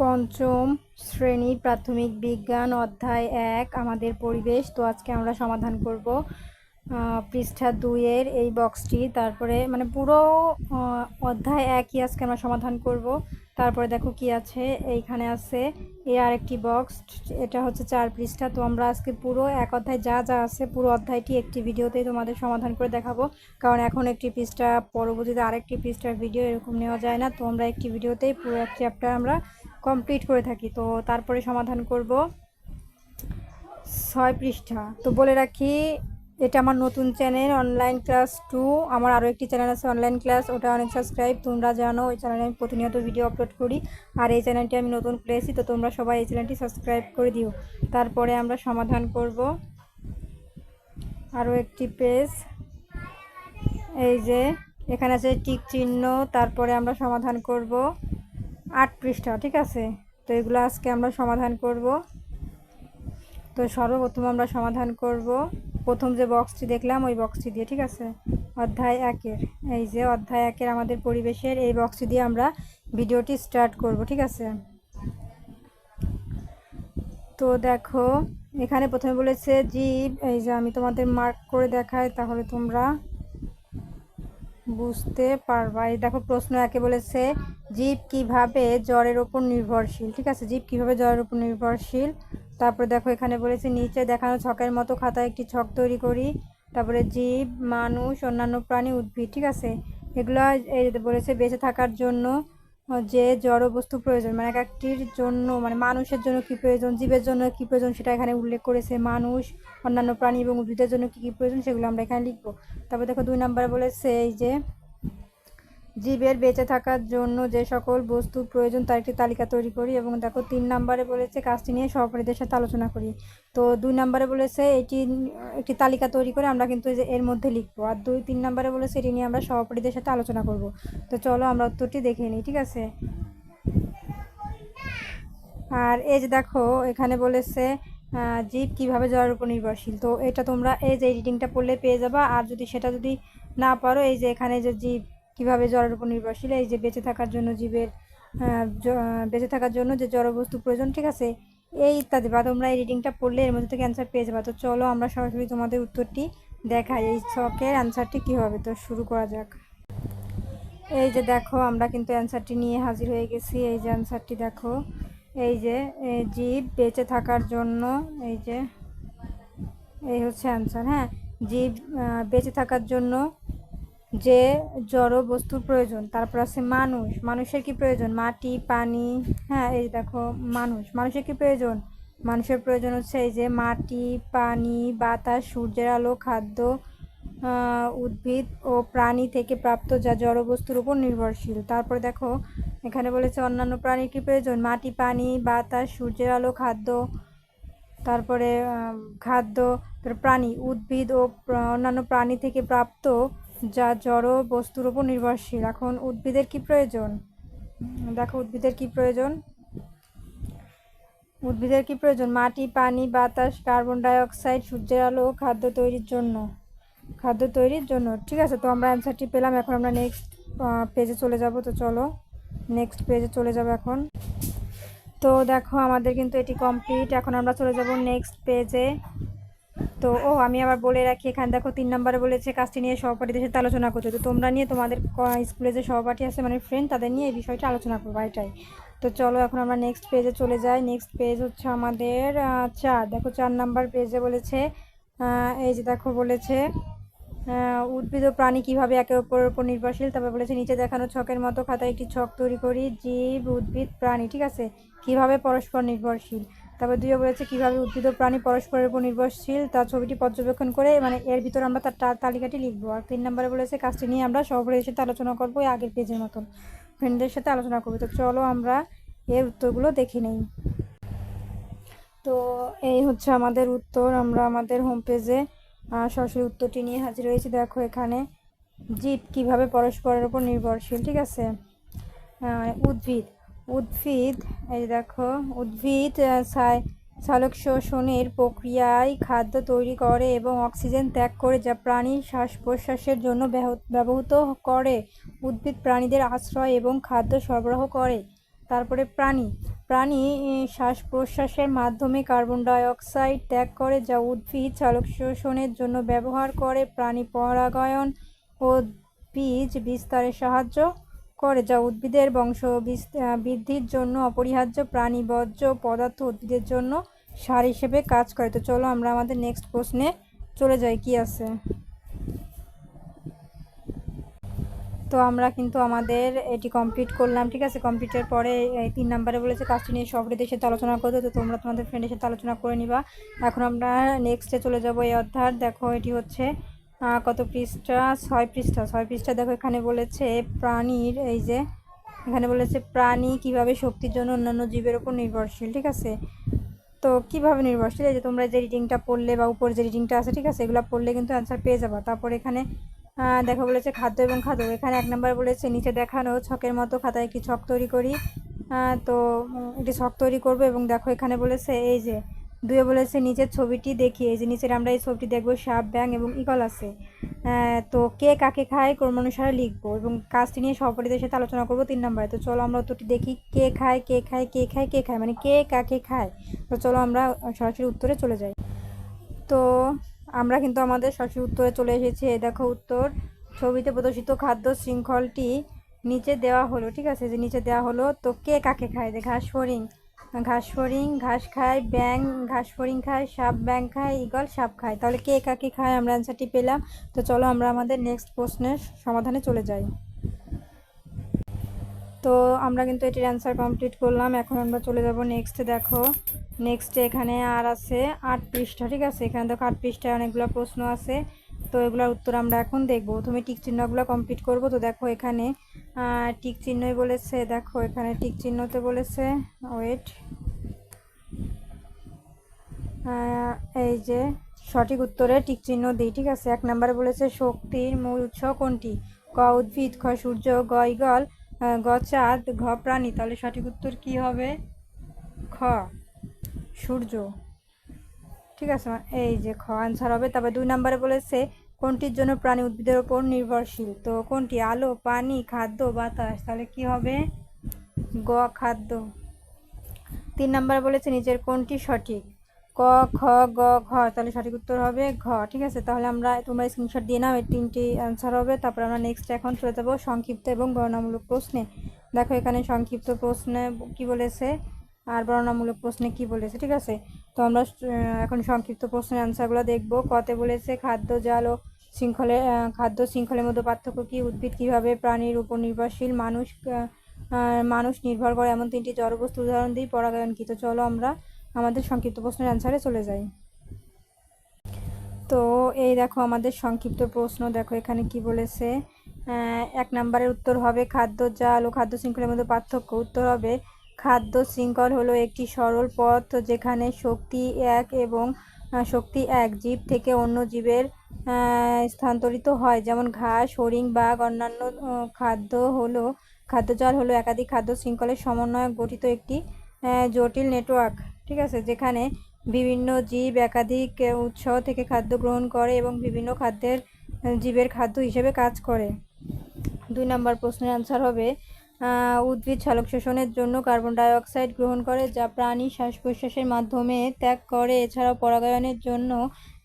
পঞ্চম শ্রেণি প্রাথমিক বিজ্ঞান অধ্যায় এক, আমাদের পরিবেশ। তো আজকে আমরা সমাধান করব পৃষ্ঠা দুইয়ের এই বক্সটি তারপরে মানে পুরো অধ্যায় একই আজকে আমরা সমাধান করব। তারপরে দেখো কি আছে, এইখানে আছে এই আরেকটি বক্স এটা হচ্ছে চার পৃষ্ঠা। তো আমরা আজকে পুরো এক অধ্যায় যা যা আছে, পুরো অধ্যায়টি একটি ভিডিওতেই তোমাদের সমাধান করে দেখাবো। কারণ এখন একটি পৃষ্ঠা, পরবর্তীতে আরেকটি পৃষ্ঠার ভিডিও এরকম নেওয়া যায় না। তো আমরা একটি ভিডিওতেই পুরো এক চ্যাপ্টার আমরা কমপ্লিট করে থাকি। তো তারপরে সমাধান করব। ছয় পৃষ্ঠা। তো বলে রাখি, এটা আমার নতুন চ্যানেল অনলাইন ক্লাস টু আমার আরও একটি চ্যানেল আছে অনলাইন ক্লাস ওটা অনেক সাবস্ক্রাইব তোমরা জানো, ওই চ্যানেলে আমি প্রতিনিয়ত ভিডিও আপলোড করি। আর এই চ্যানেলটি আমি নতুন খুলেছি তো তোমরা সবাই এই চ্যানেলটি সাবস্ক্রাইব করে দিও। তারপরে আমরা সমাধান করব। আরও একটি পেজ এই যে, এখানে আছে টিক চিহ্ন। তারপরে আমরা সমাধান করব। আট পৃষ্ঠা, ঠিক আছে? তো এগুলো আজকে আমরা সমাধান করব। তো সর্বপ্রথম আমরা সমাধান করব। প্রথম যে বক্সটি দেখলাম, ওই বক্সটি দিয়ে, ঠিক আছে? অধ্যায় একের, এই যে অধ্যায় একের আমাদের পরিবেশের, এই বক্সটি দিয়ে আমরা ভিডিওটি স্টার্ট করব, ঠিক আছে? তো দেখো, এখানে প্রথমে বলেছে জীব, এই যে আমি তোমাদের মার্ক করে দেখাই, তাহলে তোমরা বুঝতে পারবা। এই দেখো প্রশ্ন একে বলেছে, জীব কীভাবে জ্বরের ওপর নির্ভরশীল? ঠিক আছে, জীব কীভাবে জ্বরের ওপর নির্ভরশীল? তারপরে দেখো এখানে বলেছে, নিচে দেখানো ছকের মতো খাতায় একটি ছক তৈরি করি। তারপরে জীব, মানুষ, অন্যান্য প্রাণী, উদ্ভিদ, ঠিক আছে? এগুলো বলেছে, বেঁচে থাকার জন্য যে জড় বস্তু প্রয়োজন মানে এক একটির জন্য মানে মানুষের জন্য কি প্রয়োজন, জীবের জন্য কি প্রয়োজন সেটা এখানে উল্লেখ করেছে মানুষ, অন্যান্য প্রাণী এবং উদ্ভিদের জন্য কি কি প্রয়োজন সেগুলো আমরা এখানে লিখব। তারপর দেখো দুই নম্বরে বলেছে এই যে জীবের বেঁচে থাকার জন্য যে সকল বস্তুর প্রয়োজন, তার একটি তালিকা তৈরি করি এবং দেখো তিন নম্বরে বলেছে কাজটি নিয়ে সহপাঠীদের সাথে আলোচনা করি। তো দুই নম্বরে বলেছে এটি, একটি তালিকা তৈরি করে আমরা কিন্তু এর মধ্যে লিখব। আর দুই, তিন নম্বরে বলেছে এটি নিয়ে আমরা সহপাঠীদের সাথে আলোচনা করব। তো চলো আমরা উত্তরটি দেখে নিই, ঠিক আছে? আর এই যে দেখো, এখানে বলেছে জীব কীভাবে জলের উপর নির্ভরশীল? তো এটা তোমরা এই যে রিডিংটা পড়লে পেয়ে যাবা। আর যদি সেটা যদি না পারো, এই যে এখানে যে জীব কীভাবে জলের উপর নির্ভরশীল? এই যে বেঁচে থাকার জন্য জীবের বেঁচে থাকার জন্য যে জড়বস্তু প্রয়োজন, ঠিক আছে? এই ইত্যাদি বা তোমরা এই রিডিংটা পড়লে এর মধ্যে থেকে অ্যান্সার পেয়ে যাবা। তো চলো আমরা সরাসরি তোমাদের উত্তরটি দেখাই। এই ছকের অ্যান্সারটি কী হবে? তো শুরু করা যাক। এই যে দেখো, আমরা কিন্তু অ্যান্সারটি নিয়ে হাজির হয়ে গেছি। এই যে অ্যান্সারটি দেখো। এই যে জীব বেঁচে থাকার জন্য, এই যে, এই হচ্ছে অ্যান্সার হ্যাঁ? জীব বেঁচে থাকার জন্য যে জড় বস্তুর প্রয়োজন, তারপর আছে মানুষ। মানুষের কি প্রয়োজন? মাটি, পানি হ্যাঁ এই দেখো, মানুষ। মানুষের কি প্রয়োজন? মানুষের প্রয়োজন হচ্ছে এই যে মাটি, পানি, বাতাস, সূর্যের আলো, খাদ্য উদ্ভিদ ও প্রাণী থেকে প্রাপ্ত যা জড় বস্তুর উপর নির্ভরশীল। তারপর দেখো, এখানে বলেছে অন্যান্য প্রাণীর কি প্রয়োজন? মাটি, পানি, বাতাস, সূর্যের আলো, খাদ্য, তারপরে খাদ্য প্রাণী, উদ্ভিদ ও অন্যান্য প্রাণী থেকে প্রাপ্ত যা জড় বস্তুর উপর নির্ভরশীল। এখন উদ্ভিদের কি প্রয়োজন? দেখো, উদ্ভিদের কি প্রয়োজন? উদ্ভিদের কি প্রয়োজন? মাটি, পানি, বাতাস, কার্বন ডাই অক্সাইড সূর্যের আলো, খাদ্য তৈরির জন্য। খাদ্য তৈরির জন্য। ঠিক আছে, তো আমরা অ্যান্সারটি পেলাম। এখন আমরা নেক্সট পেজে চলে যাব। তো চলো নেক্সট পেজে চলে যাব এখন। তো দেখো, আমাদের কিন্তু এটি কমপ্লিট এখন আমরা চলে যাব নেক্সট পেজে তো ও আমি আবার বলে রাখি, এখানে দেখো তিন নম্বরে বলেছে, কাজটি নিয়ে সহপাঠীদের সাথে আলোচনা করতে। তো তোমরা নিয়ে তোমাদের স্কুলে যে সহপাঠী আছে মানে ফ্রেন্ড তাদের নিয়ে এই বিষয়টা আলোচনা করব এটাই তো চলো এখন আমরা নেক্সট পেজে চলে যাই। নেক্সট পেজ হচ্ছে আমাদের চার। দেখো চার নাম্বার পেজে বলেছে এই যে দেখো বলেছে উদ্ভিদ ও প্রাণী কীভাবে একে অপরের উপর নির্ভরশীল? তারপর বলেছে, নিচে দেখানো ছকের মতো খাতায় একটি ছক তৈরি করি, জীব, উদ্ভিদ, প্রাণী, ঠিক আছে? কীভাবে পরস্পর নির্ভরশীল? তারপর দুইও বলেছে, কীভাবে উদ্ভিদ ও প্রাণী পরস্পরের উপর নির্ভরশীল? তার ছবিটি পর্যবেক্ষণ করে মানে এর ভিতর আমরা তার তা- তালিকাটি লিখব। আর তিন নম্বরে বলেছে, কাজটি নিয়ে আমরা সহপাঠীদের সাথে আলোচনা করব আগের পেজের মতন। ফ্রেন্ডদের সাথে আলোচনা করব। তো চলো আমরা এর উত্তরগুলো দেখে নেই। তো এই হচ্ছে আমাদের উত্তর। আমরা আমাদের হোম পেজে সরাসরি উত্তরটি নিয়ে হাজির হয়েছি। দেখো এখানে, জীব কীভাবে পরস্পরের উপর নির্ভরশীল, ঠিক আছে? উদ্ভিদ। উদ্ভিদ, এই দেখো, উদ্ভিদ সালোক শোষণের প্রক্রিয়ায় খাদ্য তৈরি করে এবং অক্সিজেন ত্যাগ করে যা প্রাণীর শ্বাস প্রশ্বাসের জন্য ব্যবহৃত করে। উদ্ভিদ প্রাণীদের আশ্রয় এবং খাদ্য সরবরাহ করে। তারপরে প্রাণী। প্রাণী শ্বাস প্রশ্বাসের মাধ্যমে কার্বন ডাই অক্সাইড ত্যাগ করে যা উদ্ভিদ সালোক শোষণের জন্য ব্যবহার করে। প্রাণী পরাগায়ন ও বীজ বিস্তারে সাহায্য করে যা উদ্ভিদের বংশ বৃদ্ধির জন্য অপরিহার্য প্রাণী বর্জ্য পদার্থ উদ্ভিদের জন্য সার হিসেবে কাজ করে। তো চলো আমরা আমাদের নেক্সট প্রশ্নে চলে যাই, কি আছে? তো আমরা কিন্তু আমাদের এটি কমপ্লিট করলাম, ঠিক আছে? কমপ্লিটের পরে তিন নাম্বারে বলেছে কাজটি নিয়ে সফরেদের সাথে আলোচনা করতে। তো তোমরা তোমাদের ফ্রেন্ডের সাথে আলোচনা করে নিবা। এখন আমরা নেক্সটে চলে যাব এই অধ্যায়। দেখো, এটি হচ্ছে কত পৃষ্ঠা? ছয় পৃষ্ঠা। ছয় পৃষ্ঠা দেখো, এখানে বলেছে প্রাণীর, এই যে, এখানে বলেছে প্রাণী কীভাবে শক্তির জন্য অন্যান্য জীবের উপর নির্ভরশীল, ঠিক আছে? তো কীভাবে নির্ভরশীল? এই যে, তোমরা যে রিডিংটা পড়লে বা উপর যে রিডিংটা আছে, ঠিক আছে? এগুলো পড়লে কিন্তু অ্যান্সার পেয়ে যাবা। তারপর এখানে দেখো বলেছে খাদ্য এবং খাদ্য এখানে এক নম্বর বলেছে, নিচে দেখানো ছকের মতো খাতায় একটি ছক তৈরি করি? তো একটি ছক তৈরি করব এবং দেখো এখানে বলেছে, এই যে দুয়ে বলেছে, নিচের ছবিটি দেখি, এই যে নিচের আমরা এই ছবিটি দেখব, সাপ ব্যাং এবং ইগল আছে। তো কে কাকে খায় ক্রমানুসারে লিখব এবং কাজটি নিয়ে সহপাঠীদের সাথে আলোচনা করব তিন নম্বরে। তো চলো আমরা উত্তরটি দেখি, কে খায় কে খায় কে খায় কে খায় মানে কে কাকে খায়? তো চলো আমরা সরাসরি উত্তরে চলে যাই। তো আমরা কিন্তু আমাদের সরাসরি উত্তরে চলে এসেছি। দেখো উত্তর, ছবিতে প্রদর্শিত খাদ্য শৃঙ্খলটি নিচে দেওয়া হলো, ঠিক আছে? যে নিচে দেওয়া হলো, তো কে কাকে খায়? যে ঘাস ঘাস ফড়িং, ঘাস খায় ব্যাং ঘাস ফড়িং খায়, সাপ ব্যাং খায় ইগল সাপ খায়। তাহলে কে কাকে খায় আমরা অ্যান্সারটি পেলাম। তো চলো আমরা আমাদের নেক্সট প্রশ্নের সমাধানে চলে যাই। তো আমরা কিন্তু এটির অ্যান্সার কমপ্লিট করলাম। এখন আমরা চলে যাব নেক্সটে দেখো। নেক্সটে এখানে আর আছে আট পৃষ্ঠা, ঠিক আছে? এখানে দেখো আট পৃষ্ঠায় অনেকগুলো প্রশ্ন আছে। তো এগুলোর উত্তর আমরা এখন দেখব। প্রথমে টিক চিহ্নগুলো কমপ্লিট করব। তো দেখো এখানে টিক চিহ্নই বলেছে, দেখো এখানে টিক চিহ্নতে বলেছে ওয়েট এই যে সঠিক উত্তরে টিক চিহ্ন দিই, ঠিক আছে? এক নম্বরে বলেছে শক্তির মূল উৎস কোনটি? ক, উদ্ভিদ, খ, সূর্য, গ ইগল গ, চাঁদ, ঘ, প্রাণী। তাহলে সঠিক উত্তর কি হবে? খ, সূর্য। ঠিক আছে? এই যে খ আনসার হবে। তারপর দুই নম্বরে বলেছে কোনটির জন্য প্রাণী উদ্ভিদের ওপর নির্ভরশীল? তো কোনটি? আলো, পানি, খাদ্য, বাতাস? তাহলে কি হবে? গ, খাদ্য। তিন নম্বরে বলেছে নিচের কোনটি সঠিক? ক, খ, গ, ঘ। তাহলে সঠিক উত্তর হবে ঘ, ঠিক আছে? তাহলে আমরা তোমরা স্ক্রিনশট দিয়ে নাও, এই তিনটি অ্যান্সার হবে। তারপর আমরা নেক্সট এখন চলে যাব সংক্ষিপ্ত এবং বর্ণনামূলক প্রশ্নে। দেখো এখানে সংক্ষিপ্ত প্রশ্নে কি বলেছে? আর বর্ণনামূলক প্রশ্নে কি বলেছে, ঠিক আছে? তো আমরা এখন সংক্ষিপ্ত প্রশ্নের অ্যান্সারগুলো দেখব। কতে বলেছে, খাদ্য, জাল ও শৃঙ্খলে খাদ্য শৃঙ্খলের মধ্যে পার্থক্য কী? উদ্ভিদ কীভাবে প্রাণীর উপর নির্ভরশীল? মানুষ মানুষ নির্ভর করে। এমন তিনটি জড়বস্তু উদাহরণ দিই, পরাগায়ন কি? তো চলো আমরা আমাদের সংক্ষিপ্ত প্রশ্নের অ্যান্সারে চলে যাই। তো এই দেখো আমাদের সংক্ষিপ্ত প্রশ্ন। দেখো এখানে কি বলেছে? এক নম্বরের উত্তর হবে খাদ্য জাল ও খাদ্য শৃঙ্খলের মধ্যে পার্থক্য। উত্তর হবে খাদ্য শৃঙ্খল হলো একটি সরল পথ যেখানে শক্তি এক এবং শক্তি এক, জীব থেকে অন্য জীবের স্থানান্তরিত হয়। যেমন ঘাস, হরিণ, বাঘ, অন্যান্য খাদ্য হলো খাদ্যজাল হলো একাধিক খাদ্য শৃঙ্খলের সমন্বয়ে গঠিত একটি জটিল নেটওয়ার্ক ঠিক আছে? যেখানে বিভিন্ন জীব একাধিক উৎস থেকে খাদ্য গ্রহণ করে এবং বিভিন্ন খাদ্যের জীবের খাদ্য হিসেবে কাজ করে। দুই নম্বর প্রশ্নের আনসার হবে উদ্ভিদ সালোক শোষণের জন্য কার্বন ডাই অক্সাইড গ্রহণ করে, যা প্রাণী শ্বাস প্রশ্বাসের মাধ্যমে ত্যাগ করে। এছাড়াও পরাগায়নের জন্য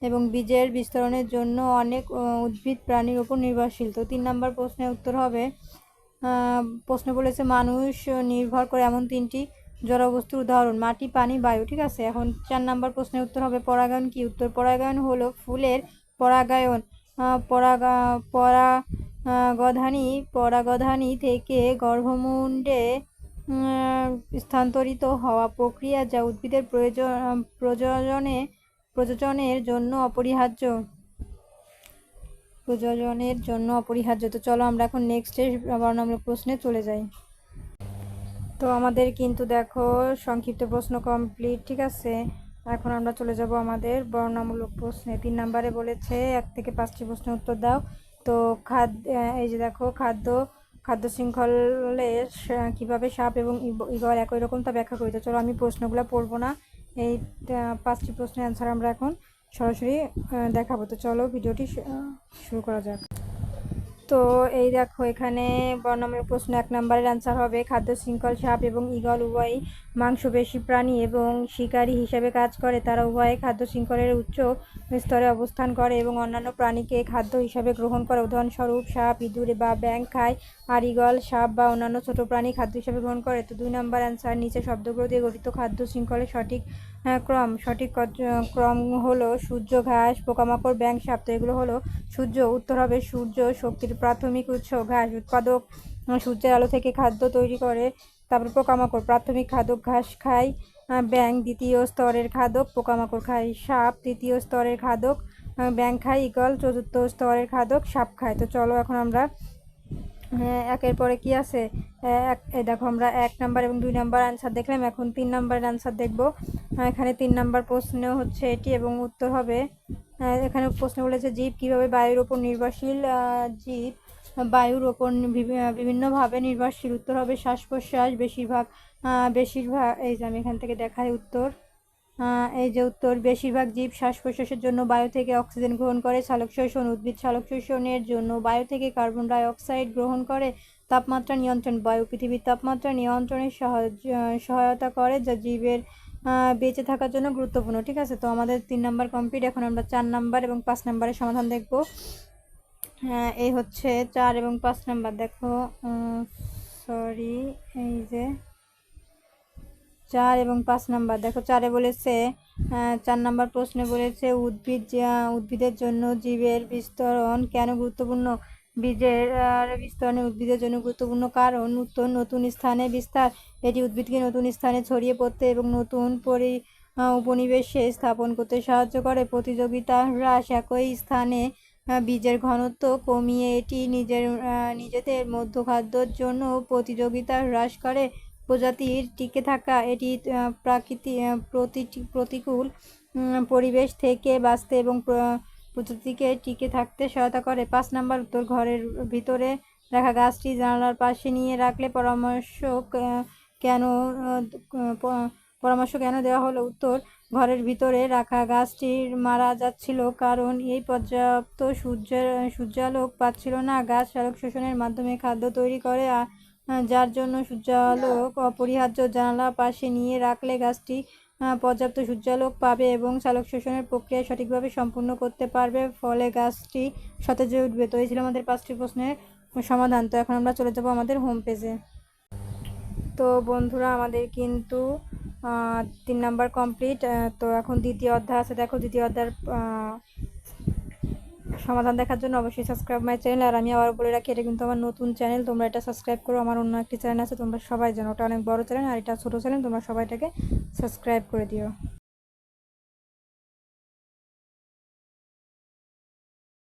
এবং বীজের বিস্তরণের জন্য অনেক উদ্ভিদ প্রাণীর উপর নির্ভরশীল। তো তিন নম্বর প্রশ্নের উত্তর হবে প্রশ্ন বলেছে, মানুষ নির্ভর করে এমন তিনটি জড়বস্তুর উদাহরণ, মাটি, পানি, বায়ু, ঠিক আছে? এখন চার নম্বর প্রশ্নের উত্তর হবে পরাগায়ন কি? উত্তর পরাগায়ন হলো ফুলের পরাগায়ন। পরাগা পরাগধানী পরাগধানী থেকে গর্ভমুণ্ডে স্থানান্তরিত হওয়া প্রক্রিয়া যা উদ্ভিদের প্রয়োজন প্রয়োজনে প্রযোজনের জন্য অপরিহার্য। প্রযোজনের জন্য অপরিহার্য। তো চলো আমরা এখন নেক্সটের বর্ণামূলক প্রশ্নে চলে যাই। তো আমাদের কিন্তু দেখো সংক্ষিপ্ত প্রশ্ন কমপ্লিট ঠিক আছে? এখন আমরা চলে যাব আমাদের বর্ণনামূলক প্রশ্নে। তিন নম্বরে বলেছে, এক থেকে পাঁচটি প্রশ্নের উত্তর দাও। তো খাদ্য এই যে দেখো, খাদ্য খাদ্য শৃঙ্খলে কীভাবে সাপ এবং ইগল একই রকম তা ব্যাখ্যা করি। তো চলো আমি প্রশ্নগুলো পড়ব না। এই পাঁচটি প্রশ্নের অ্যান্সার আমরা এখন সরাসরি দেখাবো। তো চলো ভিডিওটি শুরু করা যাক। তো এই দেখো, এখানে বর্ণমূলক প্রশ্ন, এক নম্বরের অ্যান্সার হবে খাদ্য শৃঙ্খল সাপ এবং ঈগল উভয়ই মাংসপেশী প্রাণী এবং শিকারী হিসেবে কাজ করে। তারা উভয়ে খাদ্য শৃঙ্খলের উচ্চ স্তরে অবস্থান করে এবং অন্যান্য প্রাণীকে খাদ্য হিসাবে গ্রহণ করে। উদাহরণস্বরূপ, সাপ, ইঁদুর বা ব্যাঙ খায় আর ঈগল, সাপ বা অন্যান্য ছোট প্রাণী খাদ্য হিসাবে গ্রহণ করে। তো দুই নম্বর অ্যান্সার নিচে শব্দগুলো দিয়ে গঠিত খাদ্য শৃঙ্খলের সঠিক ক্রম সঠিক ক্রম হলো সূর্য ঘাস পোকামাকড় ব্যাঙ সাপ তো এগুলো হলো সূর্য উত্তর হবে সূর্য শক্তির প্রাথমিক উৎস ঘাস উৎপাদক সূর্যের আলো থেকে খাদ্য তৈরি করে তারপর পোকামাকড় প্রাথমিক খাদক ঘাস খায় আহ, ব্যাঙ দ্বিতীয় স্তরের খাদক পোকামাকড় খায় সাপ তৃতীয় স্তরের খাদক আহ, ব্যাঙ খায় ইগল চতুর্থ স্তরের খাদক সাপ খায়। তো চলো এখন আমরা হ্যাঁ, একের পরে কি আছে। এক দেখো আমরা এক নাম্বার এবং দুই নাম্বার অ্যান্সার দেখলাম, এখন তিন নাম্বারের অ্যান্সার দেখব। এখানে তিন নাম্বার প্রশ্ন হচ্ছে এটি এবং উত্তর হবে। এখানে প্রশ্ন বলেছে জীব কীভাবে বায়ুর ওপর নির্ভরশীল? জীব বায়ুর ওপর বিভিন্নভাবে নির্ভরশীল। উত্তর হবে শ্বাস প্রশ্বাস, বেশিরভাগ বেশিরভাগ, এই যে আমি এখান থেকে দেখাই উত্তর। এই যে উত্তর, বেশিরভাগ জীব শ্বাস প্রশ্বাসের জন্য বায়ু থেকে অক্সিজেন গ্রহণ করে সালোক শোষণ উদ্ভিদ সালোক শোষণের জন্য বায়ু থেকে কার্বন ডাই অক্সাইড গ্রহণ করে, তাপমাত্রা নিয়ন্ত্রণ, বায়ু পৃথিবীর তাপমাত্রা নিয়ন্ত্রণে সহায়তা করে যা জীবের বেঁচে থাকার জন্য গুরুত্বপূর্ণ, ঠিক আছে? তো আমাদের তিন নাম্বার কমপ্লিট, এখন আমরা চার নাম্বার এবং পাঁচ নাম্বারের সমাধান দেখব। হ্যাঁ এই হচ্ছে চার এবং পাঁচ নাম্বার, দেখো সরি এই যে চার এবং পাঁচ নাম্বার। দেখো, চারে বলেছে চার নাম্বার প্রশ্নে বলেছে, উদ্ভিদ উদ্ভিদের জন্য জীবের বিস্তরণ কেন গুরুত্বপূর্ণ? বীজের বিস্তরণে উদ্ভিদের জন্য গুরুত্বপূর্ণ কারণ উত্তর নতুন স্থানে বিস্তার। এটি উদ্ভিদকে নতুন স্থানে ছড়িয়ে পড়তে এবং নতুন পরি উপনিবেশে স্থাপন করতে সাহায্য করে। প্রতিযোগিতা হ্রাস একই স্থানে বীজের ঘনত্ব কমিয়ে এটি নিজের নিজেদের মধ্য খাদ্যর জন্য প্রতিযোগিতা হ্রাস করে। প্রজাতির টিকে থাকা এটি প্রাকৃতি প্রতিটি- প্রতিকূল পরিবেশ থেকে বাঁচতে এবং প্র- প্রজাতিকে টিকে থাকতে সহায়তা করে। পাঁচ নাম্বার উত্তর, ঘরের ভিতরে রাখা গাছটি জানালার পাশে নিয়ে রাখলে পরামর্শ কেন পরামর্শ কেন দেওয়া হলো? উত্তর, ঘরের ভিতরে রাখা গাছটির মারা যাচ্ছিল কারণ এই পর্যাপ্ত সূর্যের, সূর্যালোক পাচ্ছিল না। গাছ সালোক শোষণের মাধ্যমে খাদ্য তৈরি করে যার জন্য সূর্যালোক অপরিহার্য জানালা পাশে নিয়ে রাখলে গাছটি পর্যাপ্ত সূর্যালোক পাবে এবং সালোক শোষণের প্রক্রিয়া সঠিকভাবে সম্পূর্ণ করতে পারবে। ফলে গাছটি সতেজ উঠবে। তো এই ছিল আমাদের পাঁচটি প্রশ্নের সমাধান। তো এখন আমরা চলে যাব আমাদের হোম পেজে তো বন্ধুরা, আমাদের কিন্তু তিন নাম্বার কমপ্লিট তো এখন দ্বিতীয় অধ্যায় আছে। দেখো, দ্বিতীয় অধ্যায়ের সমাধান দেখার জন্য অবশ্যই সাবস্ক্রাইব মাই চ্যানেল আর আমি আবার বলে রাখি, এটা কিন্তু আমার নতুন চ্যানেল তোমরা এটা সাবস্ক্রাইব করো। আমার অন্য একটি চ্যানেল আছে, তোমরা সবাই জানো। ওটা অনেক বড় চ্যানেল আর এটা ছোটো চ্যানেল তোমরা সবাইটাকে সাবস্ক্রাইব করে দিও।